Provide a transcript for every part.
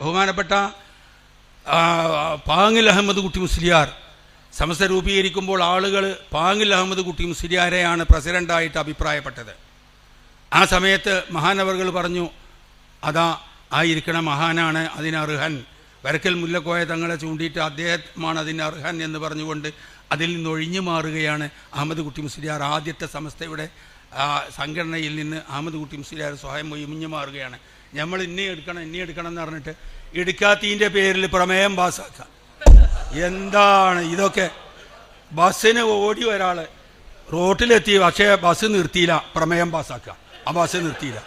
ബഹുമാനപ്പെട്ട പാങ്ങിൽ അഹമ്മദ് കുട്ടി മുസ്ലിയാർ സമസ്ത രൂപീകരിക്കുമ്പോൾ ആളുകൾ പാങ്ങിൽ അഹമ്മദ് കുട്ടി മുസ്ലിയാരെയാണ് പ്രസിഡന്റായിട്ട് അഭിപ്രായപ്പെട്ടത്. ആ സമയത്ത് മഹാനവറുകൾ പറഞ്ഞു അതാ ആയിരിക്കണ മഹാനാണ് അതിനർഹൻ വരക്കൽ മുല്ലക്കോയ തങ്ങളെ ചൂണ്ടിയിട്ട് അദ്ദേഹമാണ് അതിനർഹൻ എന്ന് പറഞ്ഞുകൊണ്ട് അതിൽ നിന്ന് ഒഴിഞ്ഞു മാറുകയാണ് അഹമ്മദ് കുട്ടി മുസ്ലിയാർ. ആദ്യത്തെ സമസ്തയുടെ സംഘടനയിൽ നിന്ന് അഹമ്മദ് കുട്ടി മുസ്ലിയാർ സ്വയം ഒഴിഞ്ഞു മാറുകയാണ്. നമ്മൾ ഇന്നേ എടുക്കണം ഇന്നേ എടുക്കണം എന്ന് പറഞ്ഞിട്ട് എടുക്കാത്തീന്റെ പേരിൽ പ്രമേയം പാസ്സാക്കുക എന്താണ് ഇതൊക്കെ? ബസ്സിന് ഓടി ഒരാൾ റോട്ടിലെത്തി പക്ഷേ ബസ് നിർത്തിയില്ല പ്രമേയം പാസ്സാക്കുക ആ ബസ് നിർത്തിയില്ല.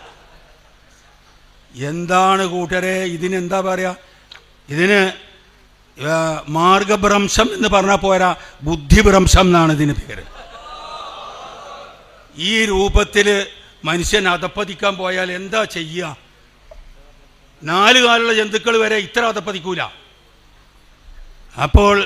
എന്താണ് കൂട്ടരെ? ഇതിനെന്താ പറയുക ഇതിന് മാർഗഭ്രംശം എന്ന് പറഞ്ഞാൽ പോരാ ബുദ്ധിഭ്രംശം എന്നാണ് ഇതിന് പേര്. ഈ രൂപത്തിൽ മനുഷ്യൻ അധപ്പതിക്കാൻ പോയാൽ എന്താ ചെയ്യുക നാല് കാലുള്ള ജന്തുക്കൾ വരെ ഇത്ര അതപ്പതിക്കൂല അപ്പോൾ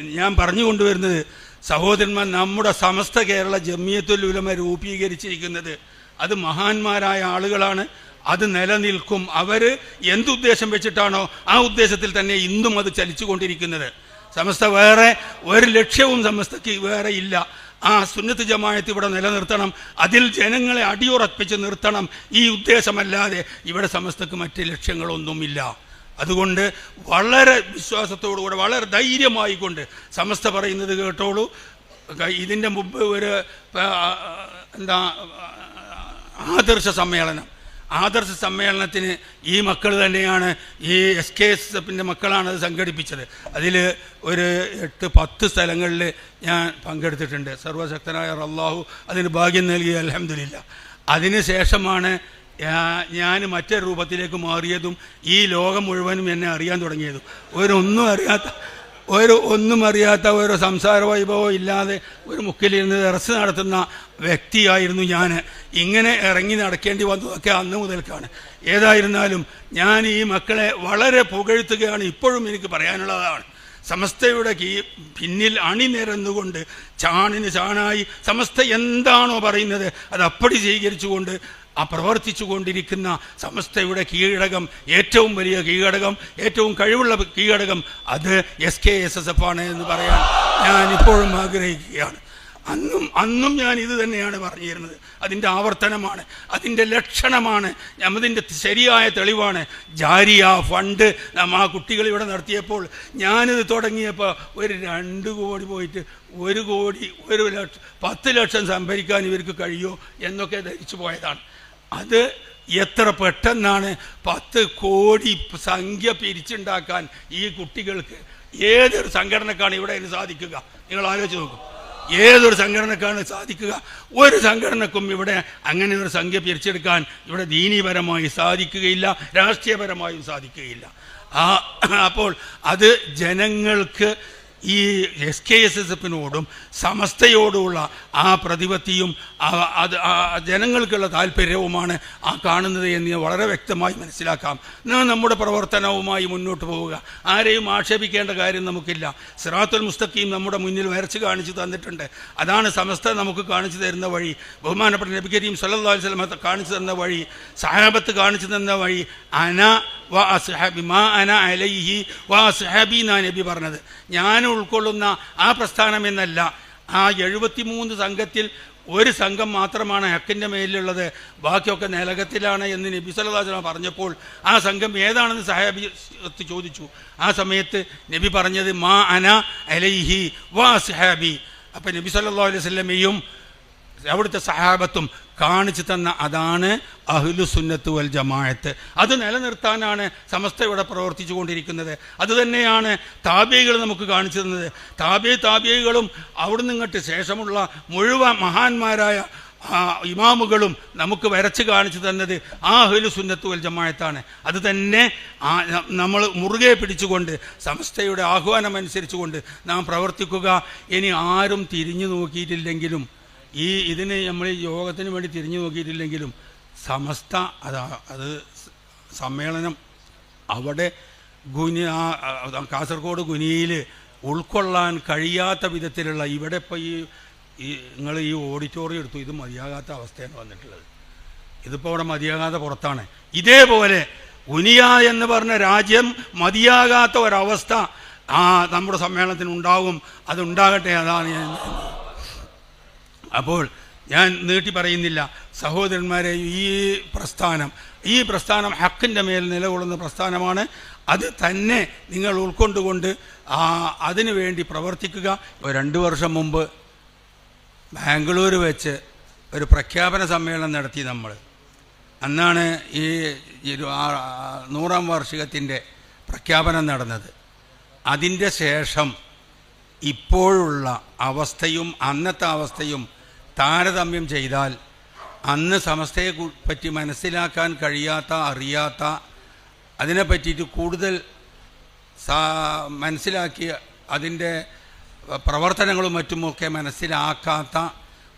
ഞാൻ പറഞ്ഞു കൊണ്ടുവരുന്നത് സഹോദരന്മാർ നമ്മുടെ സമസ്ത കേരള ജമിയത്തുൽ ഉലമ രൂപീകരിച്ചിരിക്കുന്നത് അത് മഹാന്മാരായ ആളുകളാണ്. അത് നിലനിൽക്കും. അവർ എന്തുദ്ദേശം വെച്ചിട്ടാണോ ആ ഉദ്ദേശത്തിൽ തന്നെ ഇന്നും അത് ചലിച്ചുകൊണ്ടിരിക്കുന്നത്. സമസ്ത വേറെ ഒരു ലക്ഷ്യവും സമസ്തക്ക് വേറെ ഇല്ല. ആ സുന്നത്ത് ജമായത്ത് ഇവിടെ നിലനിർത്തണം. അതിൽ ജനങ്ങളെ അടിയുറപ്പിച്ച് നിർത്തണം. ഈ ഉദ്ദേശമല്ലാതെ ഇവിടെ സമസ്തക്ക് മറ്റ് ലക്ഷ്യങ്ങളൊന്നുമില്ല. അതുകൊണ്ട് വളരെ വിശ്വാസത്തോടുകൂടെ വളരെ ധൈര്യമായി കൊണ്ട് സമസ്ത പറയുന്നത് കേട്ടോളൂ. ഇതിന്റെ മുമ്പ് ഒരു എന്താ ആദർശ സമ്മേളനം. ആദർശ സമ്മേളനത്തിന് ഈ മക്കൾ തന്നെയാണ് ഈ എസ് കെ എസ് എഫിന്റെ മക്കളാണ് അത് സംഘടിപ്പിച്ചത്. അതിൽ ഒരു എട്ട് പത്ത് സ്ഥലങ്ങളിൽ ഞാൻ പങ്കെടുത്തിട്ടുണ്ട്. സർവശക്തനായ അള്ളാഹു അതിന് ഭാഗ്യം നൽകി അലഹമില്ല അതിന് ശേഷമാണ് ഞാൻ മറ്റൊരു രൂപത്തിലേക്ക് മാറിയതും ഈ ലോകം മുഴുവനും എന്നെ അറിയാൻ തുടങ്ങിയതും. ഒരൊന്നും അറിയാത്ത ഒരു ഒന്നും അറിയാത്ത ഒരു സംസാര വൈഭവം ഇല്ലാതെ ഒരു മുക്കിലിരുന്ന് ഇറച്ച് നടത്തുന്ന വ്യക്തിയായിരുന്നു ഞാൻ ഇങ്ങനെ ഇറങ്ങി നടക്കേണ്ടി വന്നതൊക്കെ അന്ന് മുതൽക്കാണ്. ഏതായിരുന്നാലും ഞാൻ ഈ മക്കളെ വളരെ പുകഴ്ത്തുകയാണ് ഇപ്പോഴും എനിക്ക് പറയാനുള്ളതാണ്. സമസ്തയുടെ കീ പിന്നിൽ അണിനിരന്നുകൊണ്ട് ചാണിന് ചാണായി സമസ്ത എന്താണോ പറയുന്നത് അത് അപ്പടി സ്വീകരിച്ചുകൊണ്ട് ആ പ്രവർത്തിച്ചു കൊണ്ടിരിക്കുന്ന സമസ്തയുടെ കീഴടകം ഏറ്റവും വലിയ കീഴടകം ഏറ്റവും കഴിവുള്ള കീഴടകം അത് S K S S F ആണ് എന്ന് പറയാൻ ഞാൻ ഇപ്പോഴും ആഗ്രഹിക്കുകയാണ്. അന്നും അന്നും ഞാൻ ഇത് തന്നെയാണ് പറഞ്ഞിരുന്നത്. അതിന്റെ ആവർത്തനമാണ്. അതിന്റെ ലക്ഷണമാണ്. അതിന്റെ ശരിയായ തെളിവാണ്. ജാരിയ ഫണ്ട് ആ കുട്ടികൾ ഇവിടെ നടത്തിയപ്പോൾ ഞാനിത് തുടങ്ങിയപ്പോൾ ഒരു രണ്ട് കോടി പോയിട്ട് ഒരു കോടി ഒരു ലക്ഷം പത്ത് ലക്ഷം സംഭരിക്കാൻ ഇവർക്ക് കഴിയുമോ എന്നൊക്കെ ധരിച്ചു പോയതാണ്. അത് എത്ര പെട്ടെന്നാണ് പത്ത് കോടി സംഖ്യ പിരിച്ചുണ്ടാക്കാൻ ഈ കുട്ടികൾക്ക് ഏതൊരു സംഘടനക്കാണ് ഇവിടെ അതിന് സാധിക്കുക? നിങ്ങൾ ആലോചിച്ച് നോക്കും. ഏതൊരു സംഘടനക്കാണ് സാധിക്കുക? ഒരു സംഘടനക്കും ഇവിടെ അങ്ങനെ ഒരു സംഖ്യ പിരിച്ചെടുക്കാൻ ഇവിടെ ദീനീപരമായി സാധിക്കുകയില്ല രാഷ്ട്രീയപരമായും സാധിക്കുകയില്ല. ആ അപ്പോൾ അത് ജനങ്ങൾക്ക് ഈ എസ് കെ എസ് എസ് എഫിനോടും സമസ്തയോടുമുള്ള ആ പ്രതിപത്തിയും അത് ജനങ്ങൾക്കുള്ള താല്പര്യവുമാണ് ആ കാണുന്നത് എന്ന് വളരെ വ്യക്തമായി മനസ്സിലാക്കാം. നമ്മുടെ പ്രവർത്തനവുമായി മുന്നോട്ട് പോവുക. ആരെയും ആക്ഷേപിക്കേണ്ട കാര്യം നമുക്കില്ല. സിറാത്തുൽ മുസ്തഖീം നമ്മുടെ മുന്നിൽ വരച്ച് കാണിച്ചു തന്നിട്ടുണ്ട്. അതാണ് സമസ്ത നമുക്ക് കാണിച്ചു തരുന്ന വഴി. ബഹുമാനപ്പെട്ട നബി കരീം അലൈഹി വസല്ലം കാണിച്ചു തന്ന വഴി. സഹാബത്ത് കാണിച്ചു തന്ന വഴി. അന വ അസ്ഹാബി മാ അന അലൈഹി വ അസ്ഹാബി എന്നാണ് നബി പറഞ്ഞത്. ഞാൻ ഉൾക്കൊള്ളുന്ന ആ പ്രസ്ഥാനം എന്നല്ല. ആ എഴുപത്തിമൂന്ന് സംഘത്തിൽ ഒരു സംഘം മാത്രമാണ് ഹക്കിന്റെ മേലിലുള്ളത്. ബാക്കിയൊക്കെ നിലകത്തിലാണ് എന്ന് നബി വസല്ലം പറഞ്ഞപ്പോൾ ആ സംഘം ഏതാണെന്ന് സഹാബി ചോദിച്ചു. ആ സമയത്ത് നബി പറഞ്ഞത് മാ അന അലൈഹി വാ സഹാബി അപ്പം നബി സല്ലാ അലൈഹി വസല്ലമയും അവിടുത്തെ സഹാബത്തും കാണിച്ചു തന്ന അതാണ് അഹ്ലു സുന്നത്ത് വൽ ജമാഅത്ത്. അത് നിലനിർത്താനാണ് സമസ്ത ഇവിടെ പ്രവർത്തിച്ചു കൊണ്ടിരിക്കുന്നത് അതുതന്നെയാണ് താബികൾ നമുക്ക് കാണിച്ചു തന്നത്. താബി താബികളും അവിടുന്ന് ഇങ്ങോട്ട് ശേഷമുള്ള മുഴുവൻ മഹാന്മാരായ ഇമാമുകളും നമുക്ക് വരച്ച് കാണിച്ചു തന്നത് ആ അഹ്ലു സുന്നത്ത് വൽ ജമാഅത്താണ്. അത് തന്നെ നമ്മൾ മുറുകെ പിടിച്ചുകൊണ്ട് സമസ്തയുടെ ആഹ്വാനം അനുസരിച്ചുകൊണ്ട് നാം പ്രവർത്തിക്കുക. ഇനി ആരും തിരിഞ്ഞു നോക്കിയിട്ടില്ലെങ്കിലും ഈ ഇതിന് നമ്മൾ യോഗത്തിന് വേണ്ടി തിരിഞ്ഞു നോക്കിയിട്ടില്ലെങ്കിലും സമസ്ത അതാ അത് സമ്മേളനം അവിടെ ഗുനി കാസർഗോഡ് ഗുനിയിൽ ഉൾക്കൊള്ളാൻ കഴിയാത്ത വിധത്തിലുള്ള ഇവിടെ ഇപ്പോൾ ഈ ഈ നിങ്ങൾ ഈ ഓഡിറ്റോറിയം എടുത്തു. ഇത് മതിയാകാത്ത അവസ്ഥയാണ് വന്നിട്ടുള്ളത്. ഇതിപ്പോൾ അവിടെ മതിയാകാതെ പുറത്താണ്. ഇതേപോലെ ഉനിയ എന്ന് പറഞ്ഞ രാജ്യം മതിയാകാത്ത ഒരവസ്ഥ ആ നമ്മുടെ സമ്മേളനത്തിന് ഉണ്ടാവും അതുണ്ടാകട്ടെ അതാണ് ഞാൻ അപ്പോൾ ഞാൻ നീട്ടി പറയുന്നില്ല. സഹോദരന്മാരെ ഈ പ്രസ്ഥാനം ഈ പ്രസ്ഥാനം ഹക്കിന്റെ മേൽ നിലകൊള്ളുന്ന പ്രസ്ഥാനമാണ്. അത് തന്നെ നിങ്ങൾ ഉൾക്കൊണ്ടുകൊണ്ട് അതിനു വേണ്ടി പ്രവർത്തിക്കുക. രണ്ട് വർഷം മുമ്പ് ബാംഗ്ലൂർ വെച്ച് ഒരു പ്രഖ്യാപന സമ്മേളനം നടത്തി നമ്മൾ. അന്നാണ് ഈ നൂറാം വാർഷികത്തിന്റെ പ്രഖ്യാപനം നടന്നത്. അതിന്റെ ശേഷം ഇപ്പോഴുള്ള അവസ്ഥയും അന്നത്തെ അവസ്ഥയും താരതമ്യം ചെയ്താൽ അന്ന് സമസ്തയെ പറ്റി മനസ്സിലാക്കാൻ കഴിയാത്ത അറിയാത്ത അതിനെ പറ്റിയിട്ട് കൂടുതൽ മനസ്സിലാക്കിയ മനസ്സിലാക്കി അതിന്റെ പ്രവർത്തനങ്ങളും മറ്റുമൊക്കെ മനസ്സിലാക്കാത്ത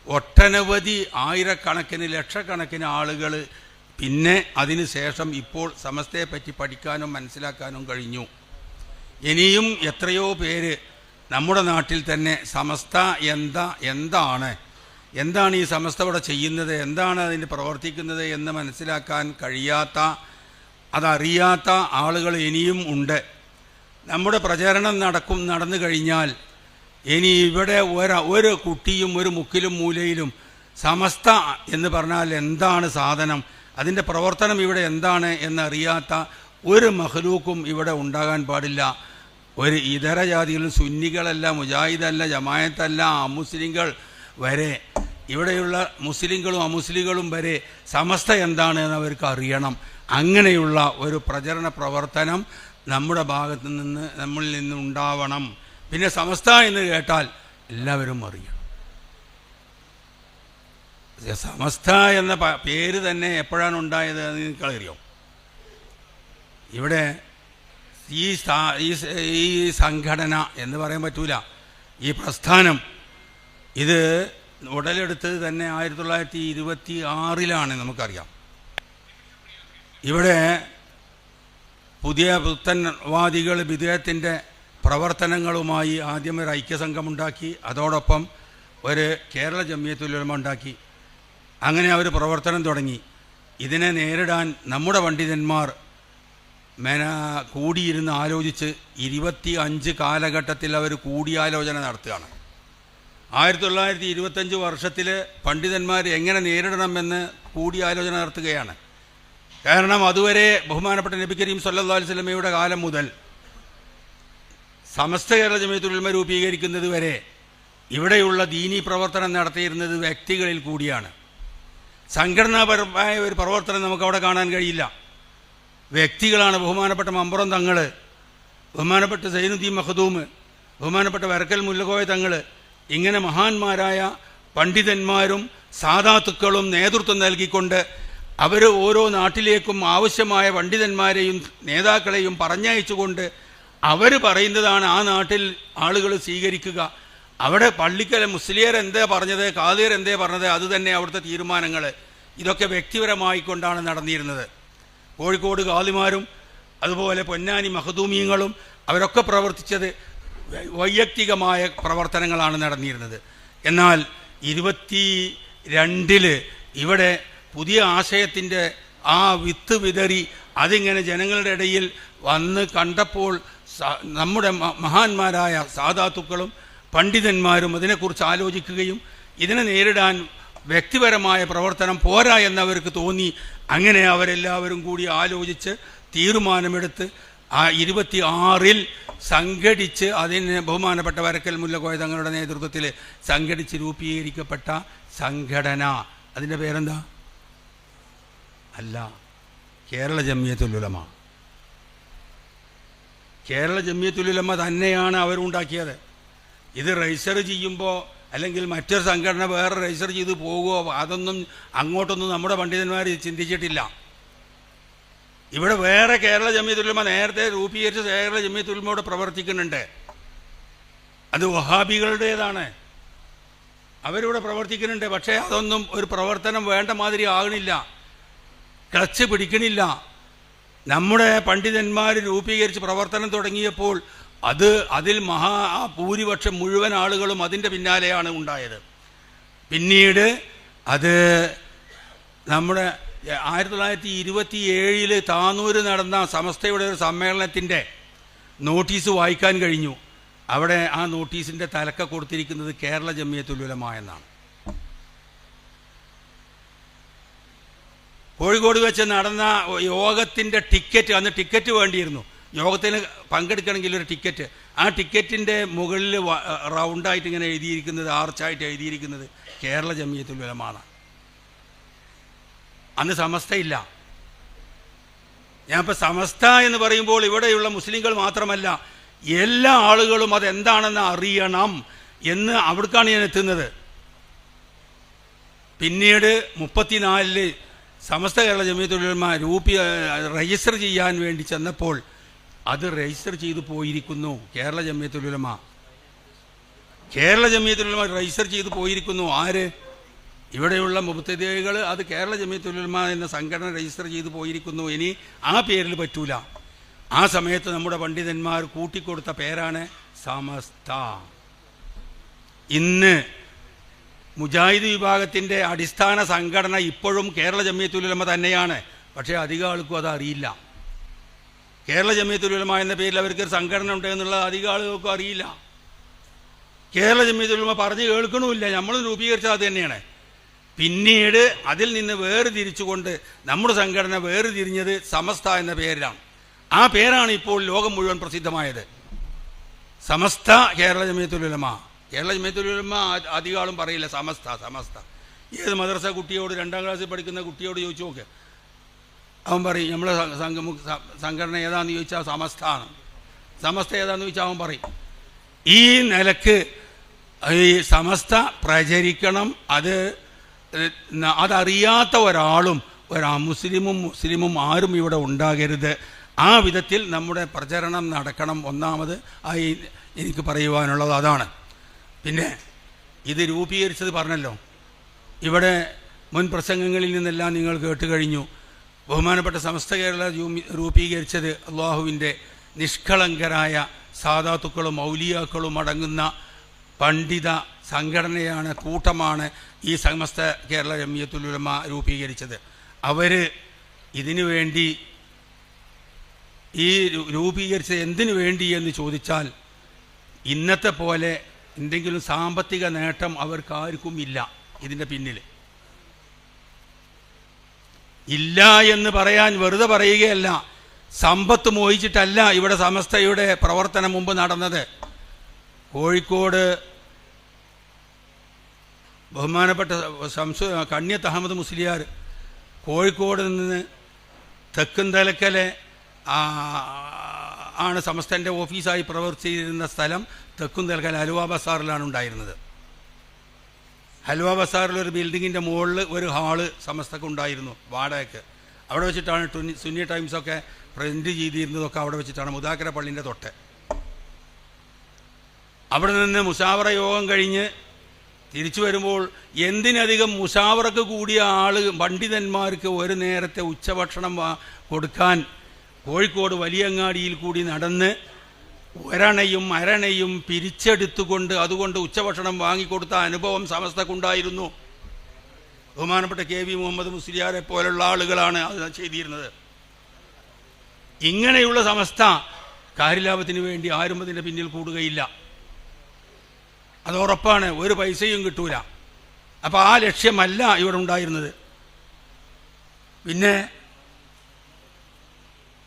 ഒട്ടനവധി ആയിരക്കണക്കിന് ലക്ഷക്കണക്കിന് ആളുകൾ പിന്നെ അതിന് ശേഷം ഇപ്പോൾ സമസ്തയെ പറ്റി പഠിക്കാനും മനസ്സിലാക്കാനും കഴിഞ്ഞു. ഇനിയും എത്രയോ പേര് നമ്മുടെ നാട്ടിൽ തന്നെ സമസ്ത എന്താ എന്താണ് എന്താണ് ഈ സമസ്ത ഇവിടെ ചെയ്യുന്നത്? എന്താണ് അതിന് പ്രവർത്തിക്കുന്നത് എന്ന് മനസ്സിലാക്കാൻ കഴിയാത്ത അതറിയാത്ത ആളുകൾ ഇനിയും ഉണ്ട്. നമ്മുടെ പ്രചരണം നടക്കും നടന്നു കഴിഞ്ഞാൽ ഇനി ഇവിടെ ഒരു ഒരു കുട്ടിയും ഒരു മുക്കിലും മൂലയിലും സമസ്ത എന്ന് പറഞ്ഞാൽ എന്താണ് സാധനം? അതിന്റെ പ്രവർത്തനം ഇവിടെ എന്താണ് എന്നറിയാത്ത ഒരു മഹലൂക്കും ഇവിടെ ഉണ്ടാകാൻ പാടില്ല. ഒരു ഇതര ജാതികളും സുന്നികളല്ല മുജാഹിദല്ല ജമായത്തല്ല അമുസ്ലിങ്ങൾ വരെ ഇവിടെയുള്ള മുസ്ലിങ്ങളും അമുസ്ലിങ്ങളും വരെ സമസ്ത എന്താണ് എന്ന് അവർക്ക് അറിയണം. അങ്ങനെയുള്ള ഒരു പ്രചരണ പ്രവർത്തനം നമ്മുടെ ഭാഗത്ത് നിന്ന് നമ്മളിൽ നിന്ന് ഉണ്ടാവണം. പിന്നെ സമസ്ത എന്ന് കേട്ടാൽ എല്ലാവരും അറിയണം. സമസ്ത എന്ന പേര് തന്നെ എപ്പോഴാണ് ഉണ്ടായത് എന്ന് നിങ്ങൾക്കറിയോ? ഇവിടെ ഈ ഈ സംഘടന എന്ന് പറയാൻ പറ്റൂല. ഈ പ്രസ്ഥാനം ഇത് ഉടലെടുത്തത് തന്നെ ആയിരത്തി തൊള്ളായിരത്തി ഇരുപത്തി ആറിലാണ് നമുക്കറിയാം. ഇവിടെ പുതിയ പുത്തൻവാദികൾ വിദേഹത്തിന്റെ പ്രവർത്തനങ്ങളുമായി ആദ്യം ഒരു ഐക്യസംഘമുണ്ടാക്കി അതോടൊപ്പം ഒരു കേരള ജമിയത്തുലമ ഉണ്ടാക്കി. അങ്ങനെ അവർ പ്രവർത്തനം തുടങ്ങി. ഇതിനെ നേരിടാൻ നമ്മുടെ പണ്ഡിതന്മാർ മേന കൂടിയിരുന്ന് ആലോചിച്ച് ഇരുപത്തി അഞ്ച് കാലഘട്ടത്തിൽ അവർ കൂടിയാലോചന നടത്തുകയാണ്. ആയിരത്തി തൊള്ളായിരത്തി ഇരുപത്തഞ്ച് വർഷത്തിൽ പണ്ഡിതന്മാർ എങ്ങനെ നേരിടണമെന്ന് കൂടിയാലോചന നടത്തുകയാണ് കാരണം അതുവരെ ബഹുമാനപ്പെട്ട നബി കരീം സല്ലാ അലൈഹി വസല്ലമയുടെ കാലം മുതൽ സമസ്ത കേരള ജമയത്തുൽമ രൂപീകരിക്കുന്നത് വരെ ഇവിടെയുള്ള ദീനി പ്രവർത്തനം നടത്തിയിരുന്നത് വ്യക്തികളിൽ കൂടിയാണ്. സംഘടനാപരമായ ഒരു പ്രവർത്തനം നമുക്കവിടെ കാണാൻ കഴിയില്ല. വ്യക്തികളാണ് ബഹുമാനപ്പെട്ട മമ്പുറം തങ്ങൾ ബഹുമാനപ്പെട്ട സൈനുദ്ദീൻ മഖദൂം ബഹുമാനപ്പെട്ട വരക്കൽ മുല്ലകോയ തങ്ങൾ ഇങ്ങനെ മഹാന്മാരായ പണ്ഡിതന്മാരും സാധാത്തുക്കളും നേതൃത്വം നൽകിക്കൊണ്ട് അവർ ഓരോ നാട്ടിലേക്കും ആവശ്യമായ പണ്ഡിതന്മാരെയും നേതാക്കളെയും പറഞ്ഞയച്ചുകൊണ്ട് അവർ പറയുന്നതാണ് ആ നാട്ടിൽ ആളുകൾ സ്വീകരിക്കുക. അവിടെ പള്ളിക്കല മുസ്ലിയർ എന്തേ പറഞ്ഞത് കാതിയർ എന്തേ പറഞ്ഞത് അത് തന്നെ അവിടുത്തെ തീരുമാനങ്ങൾ. ഇതൊക്കെ വ്യക്തിപരമായിക്കൊണ്ടാണ് നടന്നിരുന്നത്. കോഴിക്കോട് കാലിമാരും അതുപോലെ പൊന്നാനി മഹദൂമിയങ്ങളും അവരൊക്കെ പ്രവർത്തിച്ചത് വൈയക്തികമായ പ്രവർത്തനങ്ങളാണ് നടന്നിരുന്നത്. എന്നാൽ ഇരുപത്തി രണ്ടിൽ ഇവിടെ പുതിയ ആശയത്തിന്റെ ആ വിത്ത് വിതറി അതിങ്ങനെ ജനങ്ങളുടെ ഇടയിൽ വന്ന് കണ്ടപ്പോൾ നമ്മുടെ മഹാന്മാരായ സാധാത്തുക്കളും പണ്ഡിതന്മാരും അതിനെക്കുറിച്ച് ആലോചിക്കുകയും ഇതിനെ നേരിടാൻ വ്യക്തിപരമായ പ്രവർത്തനം പോരാ എന്നവർക്ക് തോന്നി. അങ്ങനെ അവരെല്ലാവരും കൂടി ആലോചിച്ച് തീരുമാനമെടുത്ത് ആ ഇരുപത്തി ആറിൽ സംഘടിച്ച് അതിന് ബഹുമാനപ്പെട്ട വരക്കൽ മുല്ലക്കോയ തങ്ങളുടെ നേതൃത്വത്തിൽ സംഘടിച്ച് രൂപീകരിക്കപ്പെട്ട സംഘടന. അതിന്റെ പേരെന്താ? അല്ല കേരള ജമിയത്തുലുലമ കേരള ജമിയത്തുലുലമ തന്നെയാണ് അവരുണ്ടാക്കിയത് ഇത് രജിസ്റ്റർ ചെയ്യുമ്പോൾ അല്ലെങ്കിൽ മറ്റൊരു സംഘടന വേറെ രജിസ്റ്റർ ചെയ്ത് പോകുമോ അതൊന്നും അങ്ങോട്ടൊന്നും നമ്മുടെ പണ്ഡിതന്മാർ ചിന്തിച്ചിട്ടില്ല. ഇവിടെ വേറെ കേരള ജമിയത്തുലമ നേരത്തെ രൂപീകരിച്ച കേരള ജമിയത്തുലമയോട് പ്രവർത്തിക്കുന്നുണ്ട്. അത് വഹാബികളുടേതാണ്. അവരിവിടെ പ്രവർത്തിക്കുന്നുണ്ട്. പക്ഷേ അതൊന്നും ഒരു പ്രവർത്തനം വേണ്ട മാതിരി ആകണില്ല. ക്ലച്ച് പിടിക്കണില്ല. നമ്മുടെ പണ്ഡിതന്മാർ രൂപീകരിച്ച് പ്രവർത്തനം തുടങ്ങിയപ്പോൾ അത് അതിൽ മഹാ ആ ഭൂരിപക്ഷം മുഴുവൻ ആളുകളും അതിന്റെ പിന്നാലെയാണ് ഉണ്ടായത്. പിന്നീട് അത് നമ്മുടെ ആയിരത്തി തൊള്ളായിരത്തി ഇരുപത്തി ഏഴിൽ താനൂര് നടന്ന സമസ്തയുടെ ഒരു സമ്മേളനത്തിന്റെ നോട്ടീസ് വായിക്കാൻ കഴിഞ്ഞു. അവിടെ ആ നോട്ടീസിന്റെ തലക്ക കൊടുത്തിരിക്കുന്നത് കേരള ജമിയത്തുലുലമ എന്നാണ്. കോഴിക്കോട് വെച്ച് നടന്ന യോഗത്തിന്റെ ടിക്കറ്റ് അന്ന് ടിക്കറ്റ് വേണ്ടിയിരുന്നു. യോഗത്തിന് പങ്കെടുക്കണമെങ്കിൽ ഒരു ടിക്കറ്റ്. ആ ടിക്കറ്റിന്റെ മുകളിൽ റൗണ്ടായിട്ട് ഇങ്ങനെ എഴുതിയിരിക്കുന്നത് ആർച്ചായിട്ട് എഴുതിയിരിക്കുന്നത് കേരള ജമിയത്തുൽ ഉലമാണ് അന്ന് സമസ്തയില്ല. ഞാൻ ഇപ്പോൾ സമസ്ത എന്ന് പറയുമ്പോൾ ഇവിടെയുള്ള മുസ്ലിങ്ങൾ മാത്രമല്ല എല്ലാ ആളുകളും അതെന്താണെന്ന് അറിയണം എന്ന് അവിടേക്കാണ് ഞാൻ എത്തുന്നത്. പിന്നീട് മുപ്പത്തിനാലിൽ സമസ്ത കേരള ജമിയത്തുലമ രൂപി രജിസ്റ്റർ ചെയ്യാൻ വേണ്ടി ചെന്നപ്പോൾ അത് രജിസ്റ്റർ ചെയ്തു പോയിരിക്കുന്നു കേരള ജമീത്തൊഴിലന്മാർ കേരള ജമീത്തൊഴിലന്മാർ രജിസ്റ്റർ ചെയ്തു പോയിരിക്കുന്നു. ആര്? ഇവിടെയുള്ള മുപ്പത്തികൾ അത് കേരള ജമിയത്തുലമ എന്ന സംഘടന രജിസ്റ്റർ ചെയ്തു പോയിരിക്കുന്നു. ഇനി ആ പേരിൽ പറ്റൂല. ആ സമയത്ത് നമ്മുടെ പണ്ഡിതന്മാർ കൂട്ടിക്കൊടുത്ത പേരാണ് സമസ്ത. ഇന്ന് മുജാഹിദ് വിഭാഗത്തിന്റെ അടിസ്ഥാന സംഘടന ഇപ്പോഴും കേരള ജമിയത്തുലമ തന്നെയാണ്. പക്ഷേ അധികം ആൾക്കും അത് അറിയില്ല. കേരള ജമിയത്തുലമ എന്ന പേരിൽ അവർക്ക് ഒരു സംഘടന ഉണ്ട് എന്നുള്ളത് അധികം ആളുകൾക്കും അറിയില്ല. കേരള ജമിയത്തുലമ പറഞ്ഞ് കേൾക്കണമില്ല. നമ്മൾ രൂപീകരിച്ചത് അത് തന്നെയാണ്. പിന്നീട് അതിൽ നിന്ന് വേർതിരിച്ചുകൊണ്ട് നമ്മുടെ സംഘടന വേർതിരിഞ്ഞത് സമസ്ത എന്ന പേരിലാണ്. ആ പേരാണ് ഇപ്പോൾ ലോകം മുഴുവൻ പ്രസിദ്ധമായത്. സമസ്ത കേരള ജമയത്തുലമ കേരള ജമയത്തുലമ അധികാളും പറയില്ല സമസ്ത സമസ്ത. ഏത് മദ്രസ കുട്ടിയോട് രണ്ടാം ക്ലാസ്സിൽ പഠിക്കുന്ന കുട്ടിയോട് ചോദിച്ചു നോക്ക്. അവൻ പറയും നമ്മളെ സംഘടന ഏതാന്ന് ചോദിച്ചാൽ സമസ്ത ആണ് സമസ്ത ഏതാന്ന് ചോദിച്ചാൽ അവൻ പറയും. ഈ നിലയ്ക്ക് ഈ സമസ്ത പ്രചരിക്കണം അത് അതറിയാത്ത ഒരാളും ഒരാ മുസ്ലിമും മുസ്ലിമും ആരും ഇവിടെ ഉണ്ടാകരുത്. ആ വിധത്തിൽ നമ്മുടെ പ്രചരണം നടക്കണം. ഒന്നാമത് ആയി എനിക്ക് പറയുവാനുള്ളത് അതാണ്. പിന്നെ ഇത് രൂപീകരിച്ചത് പറഞ്ഞല്ലോ. ഇവിടെ മുൻ പ്രസംഗങ്ങളിൽ നിന്നെല്ലാം നിങ്ങൾ കേട്ട് കഴിഞ്ഞു. ബഹുമാനപ്പെട്ട സമസ്ത കേരള രൂപീ- രൂപീകരിച്ചത് അള്ളാഹുവിന്റെ നിഷ്കളങ്കരായ സാധാത്തുക്കളും ഔലിയാക്കളും അടങ്ങുന്ന പണ്ഡിത സംഘടനയാണ് കൂട്ടമാണ് ഈ സമസ്ത കേരള രമ്യത്തുലുലമ രൂപീകരിച്ചത്. അവർ ഇതിനു വേണ്ടി ഈ രൂപീകരിച്ച എന്തിനു വേണ്ടി എന്ന് ചോദിച്ചാൽ ഇന്നത്തെ പോലെ എന്തെങ്കിലും സാമ്പത്തിക നേട്ടം അവർക്ക് ആർക്കും ഇല്ല ഇതിന്റെ പിന്നിൽ ഇല്ല എന്ന് പറയാൻ വെറുതെ പറയുകയല്ല. സമ്പത്ത് മോഹിച്ചിട്ടല്ല ഇവിടെ സമസ്തയുടെ പ്രവർത്തനം മുമ്പ് നടന്നത്. കോഴിക്കോട് ബഹുമാനപ്പെട്ട സംശു കണ്യത്ത് അഹമ്മദ് മുസ്ലിയാർ കോഴിക്കോട് നിന്ന് തെക്കുംതലക്കലെ ആണ് സമസ്തന്റെ ഓഫീസായി പ്രവർത്തിച്ചിരുന്ന സ്ഥലം തെക്കും തലക്കൽ ഹലുവ ബസാറിലാണ് ഉണ്ടായിരുന്നത്. ഹലുവ ബസാറിൽ ഒരു ബിൽഡിങ്ങിന്റെ മുകളിൽ ഒരു ഹാൾ സമസ്തക്ക് ഉണ്ടായിരുന്നു വാടകയ്ക്ക്. അവിടെ വെച്ചിട്ടാണ് ടുനി സുന്നി ടൈംസൊക്കെ പ്രിന്റ് ചെയ്തിരുന്നതൊക്കെ അവിടെ വെച്ചിട്ടാണ് മുതാക്കര പള്ളിന്റെ തൊട്ട്. അവിടെ നിന്ന് മുസാവറ യോഗം കഴിഞ്ഞ് തിരിച്ചു വരുമ്പോൾ എന്തിനധികം മുഷാവറക്ക് കൂടിയ ആൾ പണ്ഡിതന്മാർക്ക് ഒരു നേരത്തെ ഉച്ചഭക്ഷണം കൊടുക്കാൻ കോഴിക്കോട് വലിയങ്ങാടിയിൽ കൂടി നടന്ന് ഒരണയും അരണയും പിരിച്ചെടുത്തുകൊണ്ട് അതുകൊണ്ട് ഉച്ചഭക്ഷണം വാങ്ങിക്കൊടുത്ത അനുഭവം സമസ്തക്കുണ്ടായിരുന്നു. ബഹുമാനപ്പെട്ട കെ വി മുഹമ്മദ് മുസ്ലിയാരെ പോലുള്ള ആളുകളാണ് അത് ചെയ്തിരുന്നത്. ഇങ്ങനെയുള്ള സമസ്ത കാര്യലാഭത്തിന് വേണ്ടി ആരും അതിന്റെ പിന്നിൽ കൂടുകയില്ല. അത് ഉറപ്പാണ് ഒരു പൈസയും കിട്ടൂല. അപ്പോൾ ആ ലക്ഷ്യമല്ല ഇവിടെ ഉണ്ടായിരുന്നത്. പിന്നെ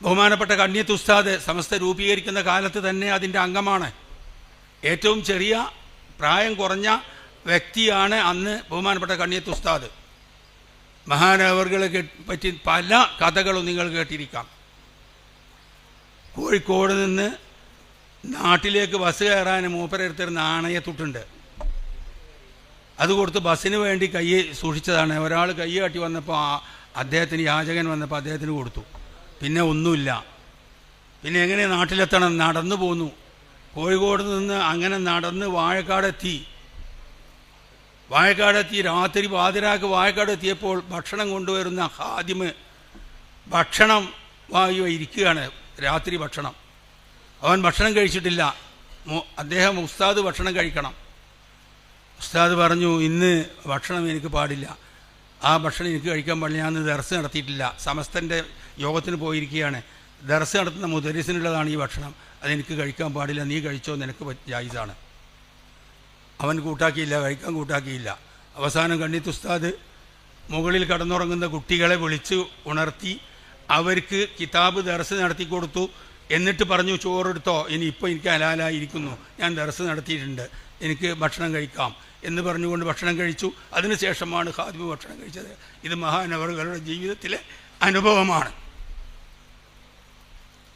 ബഹുമാനപ്പെട്ട കണ്യത്ത് ഉസ്താദ് സമസ്ത രൂപീകരിക്കുന്ന കാലത്ത് തന്നെ അതിന്റെ അംഗമാണ്. ഏറ്റവും ചെറിയ പ്രായം കുറഞ്ഞ വ്യക്തിയാണ് അന്ന് ബഹുമാനപ്പെട്ട കണ്യത്ത് ഉസ്താദ്. മഹാനവറുകളെ പറ്റി പല കഥകളും നിങ്ങൾ കേട്ടിരിക്കാം. കോഴിക്കോട് നിന്ന് നാട്ടിലേക്ക് ബസ് കയറാൻ മൂപ്പരെടുത്തൊരു നാണയത്തുട്ടുണ്ട് അത് കൊടുത്ത് ബസ്സിന് വേണ്ടി കൈ സൂക്ഷിച്ചതാണ്. ഒരാൾ കൈ കാട്ടി വന്നപ്പോൾ അദ്ദേഹത്തിന് യാചകൻ വന്നപ്പോൾ അദ്ദേഹത്തിന് കൊടുത്തു. പിന്നെ ഒന്നുമില്ല. പിന്നെ എങ്ങനെ നാട്ടിലെത്തണം? നടന്നു പോന്നു. കോഴിക്കോട് നിന്ന് അങ്ങനെ നടന്ന് വാഴക്കാടെത്തി. വാഴക്കാടെത്തി. രാത്രി പാതിരാക്ക് വാഴക്കാട് എത്തിയപ്പോൾ ഭക്ഷണം കൊണ്ടുവരുന്ന ഹാദിമ് ഭക്ഷണം വായി ഇരിക്കുകയാണ്. രാത്രി ഭക്ഷണം. അവൻ ഭക്ഷണം കഴിച്ചിട്ടില്ല. അദ്ദേഹം ഉസ്താദ് ഭക്ഷണം കഴിക്കണം. ഉസ്താദ് പറഞ്ഞു ഇന്ന് ഭക്ഷണം എനിക്ക് പാടില്ല. ആ ഭക്ഷണം എനിക്ക് കഴിക്കാൻ പാടില്ല. ഞാൻ ദർസ് നടത്തിയിട്ടില്ല. സമസ്തന്റെ യോഗത്തിന് പോയിരിക്കുകയാണ്. ദർസ് നടത്തുന്ന മുദരിസിനുള്ളതാണ് ഈ ഭക്ഷണം. അതെനിക്ക് കഴിക്കാൻ പാടില്ല. നീ കഴിച്ചോ? നിനക്ക് ജായിസാണ്. അവൻ കൂട്ടാക്കിയില്ല. കഴിക്കാൻ കൂട്ടാക്കിയില്ല. അവസാനം കണ്ണിത്ത് ഉസ്താദ് മുകളിൽ കടന്നുറങ്ങുന്ന കുട്ടികളെ വിളിച്ച് ഉണർത്തി അവർക്ക് കിതാബ് ദർസ് നടത്തി കൊടുത്തു എന്നിട്ട് പറഞ്ഞു ചോറെടുത്തോ ഇനി ഇപ്പോൾ എനിക്ക് ഹലാലായിരിക്കുന്നു. ഞാൻ ദർസ് നടത്തിയിട്ടുണ്ട്. എനിക്ക് ഭക്ഷണം കഴിക്കാം. എന്ന് പറഞ്ഞുകൊണ്ട് ഭക്ഷണം കഴിച്ചു. അതിനുശേഷമാണ് ഹാദിമ ഭക്ഷണം കഴിച്ചത്. ഇത് മഹാനവറുകളുടെ ജീവിതത്തിലെ അനുഭവമാണ്.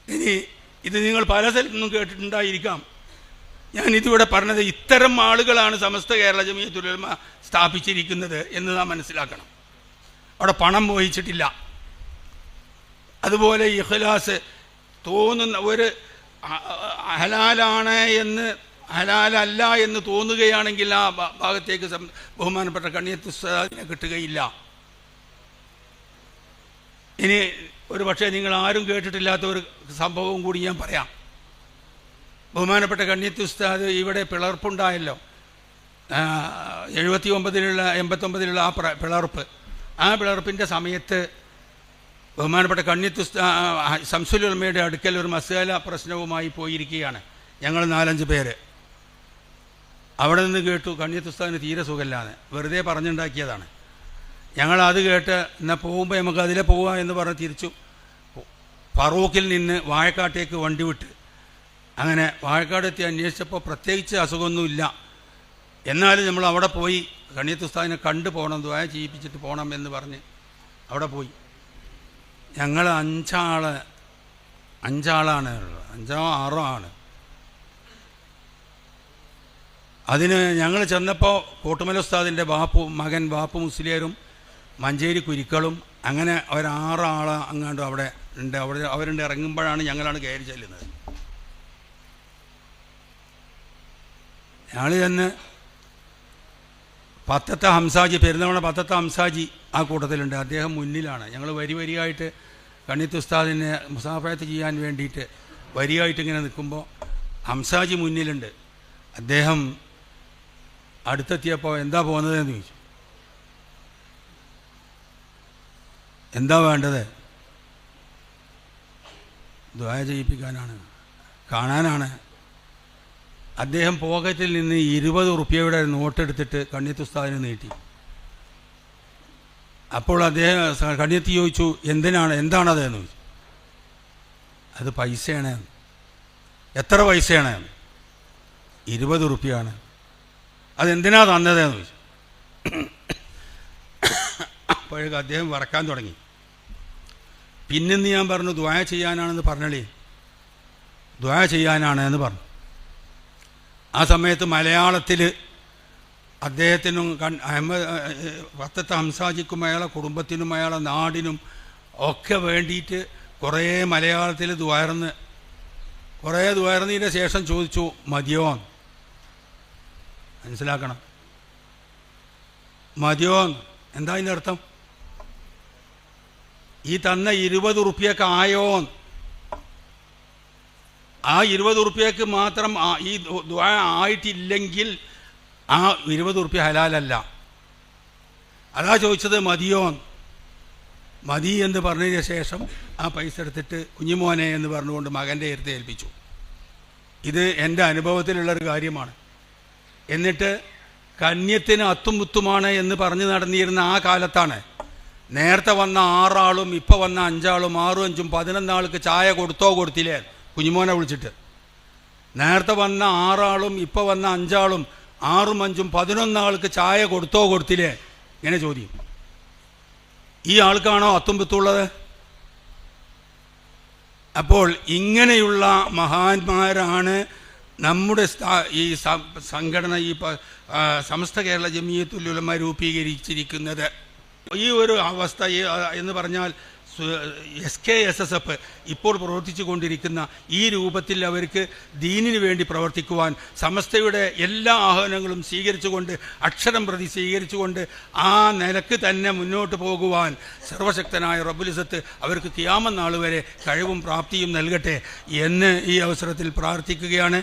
ഇനി ഇത് നിങ്ങൾ പല സ്ഥലത്തുനിന്നും കേട്ടിട്ടുണ്ടായിരിക്കാം. ഞാൻ ഇതിവിടെ പറഞ്ഞത് ഇത്തരം ആളുകളാണ് സമസ്ത കേരള ജമീയത്തുലമ സ്ഥാപിച്ചിരിക്കുന്നത് എന്ന് നാം മനസ്സിലാക്കണം. അവിടെ പണം മോഹിച്ചിട്ടില്ല. അതുപോലെ ഇഖ്ലാസ് തോന്നുന്ന ഒരു ഹലാലാണ് എന്ന് ഹലാലല്ല എന്ന് തോന്നുകയാണെങ്കിൽ ആ ഭാഗത്തേക്ക് ബഹുമാനപ്പെട്ട കണ്ണിയത്ത് കിട്ടുകയില്ല. ഇനി ഒരു പക്ഷേ നിങ്ങൾ ആരും കേട്ടിട്ടില്ലാത്ത ഒരു സംഭവം കൂടി ഞാൻ പറയാം. ബഹുമാനപ്പെട്ട കണ്ണിയത്ത് ഉസ്താദ് ഇവിടെ പിളർപ്പുണ്ടായല്ലോ. എഴുപത്തി ഒമ്പതിലുള്ള എൺപത്തൊമ്പതിലുള്ള ആ പിളർപ്പ്. ആ പിളർപ്പിന്റെ സമയത്ത് ബഹുമാനപ്പെട്ട കണ്ണിത്തു ഉസ്താ സംസുലുൽമയുടെ അടുക്കൽ ഒരു മസാല പ്രശ്നവുമായി പോയിരിക്കുകയാണ്. ഞങ്ങൾ നാലഞ്ച് പേര്. അവിടെ നിന്ന് കേട്ടു കണ്ണിത്തുസ്താവിന് തീരെ സുഖമില്ലാന്ന്. വെറുതെ പറഞ്ഞുണ്ടാക്കിയതാണ്. ഞങ്ങൾ അത് കേട്ട് എന്നാൽ പോകുമ്പോൾ നമുക്ക് അതിലെ പോവാം എന്ന് പറഞ്ഞ് തിരിച്ചു. ഫറൂഖിൽ നിന്ന് വാഴക്കാട്ടേക്ക് വണ്ടി വിട്ട്. അങ്ങനെ വാഴക്കാടെത്തി അന്വേഷിച്ചപ്പോൾ പ്രത്യേകിച്ച് അസുഖമൊന്നുമില്ല. എന്നാലും നമ്മൾ അവിടെ പോയി കണ്ണിത്തുസ്താവിനെ കണ്ടു പോകണം ദ്വായ ചെയ്യിപ്പിച്ചിട്ട് പോകണം എന്ന് പറഞ്ഞ് അവിടെ പോയി. ഞങ്ങൾ അഞ്ചാൾ അഞ്ചാളാണ്. ഉള്ളത്. അഞ്ചോ ആറോ ആണ്. അതിന് ഞങ്ങൾ ചെന്നപ്പോൾ കോട്ടുമല ഉസ്താദിന്റെ ബാപ്പു മകൻ ബാപ്പു മുസ്ലിയരും മഞ്ചേരി കുരിക്കളും അങ്ങനെ ഒരാറാൾ അങ്ങാണ്ട് അവിടെ ഉണ്ട്. അവിടെ അവരുണ്ട് ഇറങ്ങുമ്പോഴാണ് ഞങ്ങളാണ് കയറി ചെല്ലുന്നത്. ഞങ്ങൾ ചെന്ന് പത്തത്തെ ഹംസാജി പെരുന്നവണ പത്തത്തെ ഹംസാജി ആ കൂട്ടത്തിലുണ്ട്. അദ്ദേഹം മുന്നിലാണ്. ഞങ്ങൾ വരി വരിയായിട്ട് കണ്ണിത്ത് ഉസ്താദിനെ മുസാഫയത്ത് ചെയ്യാൻ വേണ്ടിയിട്ട് വരിയായിട്ട് ഇങ്ങനെ നിൽക്കുമ്പോൾ ഹംസാജി മുന്നിലുണ്ട്. അദ്ദേഹം അടുത്തെത്തിയപ്പോൾ എന്താ പോകുന്നതെന്ന് ചോദിച്ചു. എന്താ വേണ്ടത്? ദ്വായ ചെയ്യിപ്പിക്കാനാണ്. കാണാനാണ്. അദ്ദേഹം പോക്കറ്റിൽ നിന്ന് ഇരുപത് റുപ്യയുടെ നോട്ടെടുത്തിട്ട് കണ്ണിത്തുസ്താദിനെ നീട്ടി. അപ്പോൾ അദ്ദേഹം സ- ചോദിച്ചു എന്തിനാണ്? എന്താണ് അതെന്ന് ചോദിച്ചു അത് പൈസയാണ്. എത്ര പൈസയാണ്? ഇരുപത് റുപ്യാണ്. അതെന്തിനാ തന്നതെന്ന്? ചോദിച്ചു അപ്പോഴേക്കും അദ്ദേഹം വറക്കാൻ തുടങ്ങി. പിന്നെന്ന് ഞാൻ പറഞ്ഞു? ദ്വായ ചെയ്യാനാണെന്ന് പറഞ്ഞളേ ദ്വായ ചെയ്യാനാണ് എന്ന് പറഞ്ഞു. ആ സമയത്ത് മലയാളത്തിൽ അദ്ദേഹത്തിനും അഹമ്മദ് പത്തത്തെ ഹംസാജിക്കും അയാളെ കുടുംബത്തിനും അയാളെ നാടിനും ഒക്കെ വേണ്ടിയിട്ട് കുറേ മലയാളത്തിൽ ദ്വാരന്ന് കുറേ ദ്വാരന്നതിന്റെ ശേഷം ചോദിച്ചു മതിയോ മനസ്സിലാക്കണം. മതിയോ എന്താ അതിന്റെ അർത്ഥം? ഈ തന്ന ഇരുപത് റുപ്യക്ക് ആയോ ആ ഇരുപത് ഉറുപ്പ്യക്ക് മാത്രം ഈ ദ്വാ ആയിട്ടില്ലെങ്കിൽ ആ ഇരുപത് ഉറുപ്പ്യ ഹലാലല്ല. അതാ ചോദിച്ചത് മതിയോ മതി എന്ന് പറഞ്ഞതിന് ശേഷം ആ പൈസ എടുത്തിട്ട് കുഞ്ഞുമോനെ എന്ന് പറഞ്ഞുകൊണ്ട് മകന്റെ അടുത്ത് ഏൽപ്പിച്ചു. ഇത് എന്റെ അനുഭവത്തിലുള്ളൊരു കാര്യമാണ്. എന്നിട്ട് കന്യത്തിന് അത്തും മുത്തുമാണ് എന്ന് പറഞ്ഞു നടന്നിരുന്ന ആ കാലത്താണ്. നേരത്തെ വന്ന ആറാളും ഇപ്പോൾ വന്ന അഞ്ചാളും ആറും അഞ്ചും പതിനൊന്നാൾക്ക് ചായ കൊടുത്തോ കൊടുത്തില്ലേ? കുഞ്ഞുമോനെ വിളിച്ചിട്ട്. നേരത്തെ വന്ന ആറാളും ഇപ്പോൾ വന്ന അഞ്ചാളും ആറും അഞ്ചും പതിനൊന്നാൾക്ക് ചായ കൊടുത്തോ കൊടുത്തില്ലേ? ഇങ്ങനെ ചോദ്യം ഈ ആൾക്കാണോ അത്തും പിത്തുള്ളത് അപ്പോൾ ഇങ്ങനെയുള്ള മഹാന്മാരാണ് നമ്മുടെ ഈ സംഘടന ഈ സമസ്ത കേരള ജമീയത്തുലുലമ രൂപീകരിച്ചിരിക്കുന്നത്. ഈ ഒരു അവസ്ഥ എന്ന് പറഞ്ഞാൽ S K S S F ഇപ്പോൾ പ്രവർത്തിച്ചു കൊണ്ടിരിക്കുന്ന ഈ രൂപത്തിൽ അവർക്ക് ദീനിനു വേണ്ടി പ്രവർത്തിക്കുവാൻ സമസ്തയുടെ എല്ലാ ആഹ്വാനങ്ങളും സ്വീകരിച്ചുകൊണ്ട് അക്ഷരം പ്രതി സ്വീകരിച്ചുകൊണ്ട് ആ നിലയ്ക്ക് തന്നെ മുന്നോട്ട് പോകുവാൻ സർവശക്തനായ റബുലിസത്ത് അവർക്ക് കിയാമ നാൾ വരെ കഴിവും പ്രാപ്തിയും നൽകട്ടെ എന്ന് ഈ അവസരത്തിൽ പ്രാർത്ഥിക്കുകയാണ്.